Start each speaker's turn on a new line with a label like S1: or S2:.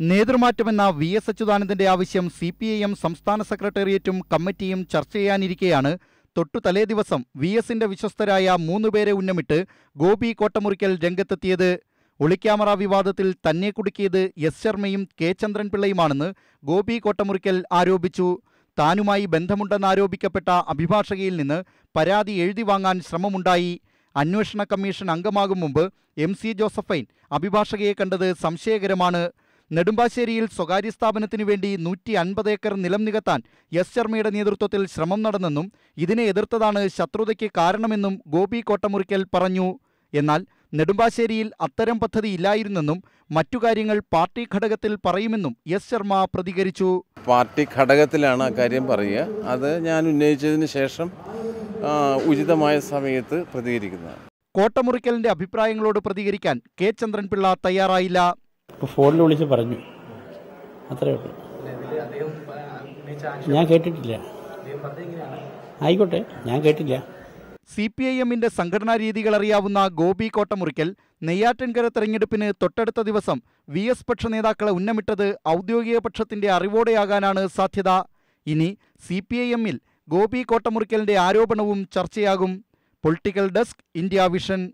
S1: നേതൃമാറ്റമെന്ന V S അച്യുതാനന്ദന്റെ ആവശ്യം C P I M സംസ്ഥാന സെക്രട്ടേറിയറ്റും കമ്മിറ്റിയും ചർച്ച ചെയ്യാനിരിക്കെയാണ്. തൊട്ടു തലേ ദിവസം വി എസിന്റെ വിശ്വസ്തരായ മൂന്നുപേരെ ഉന്നമിട്ട് ഗോപി കോട്ടമുറിക്കൽ രംഗത്തെത്തിയത്. ഒളിക്യാമറ വിവാദത്തിൽ തന്നെ കുടുക്കിയത് എസ് ശർമ്മയും കെ ചന്ദ്രൻപിള്ളയുമാണെന്ന് ഗോപി കോട്ടമുറിക്കൽ ആരോപിച്ചു. താനുമായി ബന്ധമുണ്ടെന്നാരോപിക്കപ്പെട്ട അഭിഭാഷകയിൽ നിന്ന് പരാതി എഴുതി വാങ്ങാൻ ശ്രമമുണ്ടായി. അന്വേഷണ കമ്മീഷൻ അംഗമാകും മുമ്പ് എം സി ജോസഫൈൻ അഭിഭാഷകയെ കണ്ടത് സംശയകരമാണ്. നെടുമ്പാശ്ശേരിയിൽ സ്വകാര്യ സ്ഥാപനത്തിനു വേണ്ടി നൂറ്റി അൻപത് ഏക്കർ നിലം നികത്താൻ എസ് ശർമ്മയുടെ നേതൃത്വത്തിൽ ശ്രമം നടന്നെന്നും ഇതിനെ എതിർത്തതാണ് ശത്രുതയ്ക്ക് കാരണമെന്നും ഗോപി കോട്ടമുറിക്കൽ പറഞ്ഞു. എന്നാൽ നെടുമ്പാശ്ശേരിയിൽ അത്തരം പദ്ധതി ഇല്ലായിരുന്നെന്നും മറ്റു കാര്യങ്ങൾ പാർട്ടി ഘടകത്തിൽ പറയുമെന്നും എസ് ശർമ്മ പ്രതികരിച്ചു.
S2: പാർട്ടി ഘടകത്തിലാണ് ആ കാര്യം പറയുക. അത് ഞാൻ ഉന്നയിച്ചതിന് ശേഷം ഉചിതമായ സമയത്ത് പ്രതികരിക്കുന്നതാണ്.
S1: കോട്ടമുറിക്കലിന്റെ അഭിപ്രായങ്ങളോട് പ്രതികരിക്കാൻ കെ. ചന്ദ്രൻപിള്ള തയ്യാറായില്ല.
S3: ഇപ്പോൾ ഫോണിൽ വിളിച്ച് പറഞ്ഞു. അത്രേ ഉള്ളൂ. ഞാൻ കേട്ടിട്ടില്ല. ആയിക്കോട്ടെ ഞാൻ കേട്ടില്ല.
S1: സി പി ഐ എമ്മിന്റെ സംഘടനാ രീതികൾ അറിയാവുന്ന ഗോപി കോട്ടമുറിക്കൽ നെയ്യാറ്റിൻകര തെരഞ്ഞെടുപ്പിന് തൊട്ടടുത്ത ദിവസം വി എസ് പക്ഷ നേതാക്കളെ ഉന്നമിട്ടത് ഔദ്യോഗിക പക്ഷത്തിന്റെ അറിവോടെയാകാനാണ് സാധ്യത. ഇനി സി പി ഐ എമ്മിൽ ഗോപി കോട്ടമുറിക്കലിന്റെ ആരോപണവും ചർച്ചയാകും. Political desk India vision.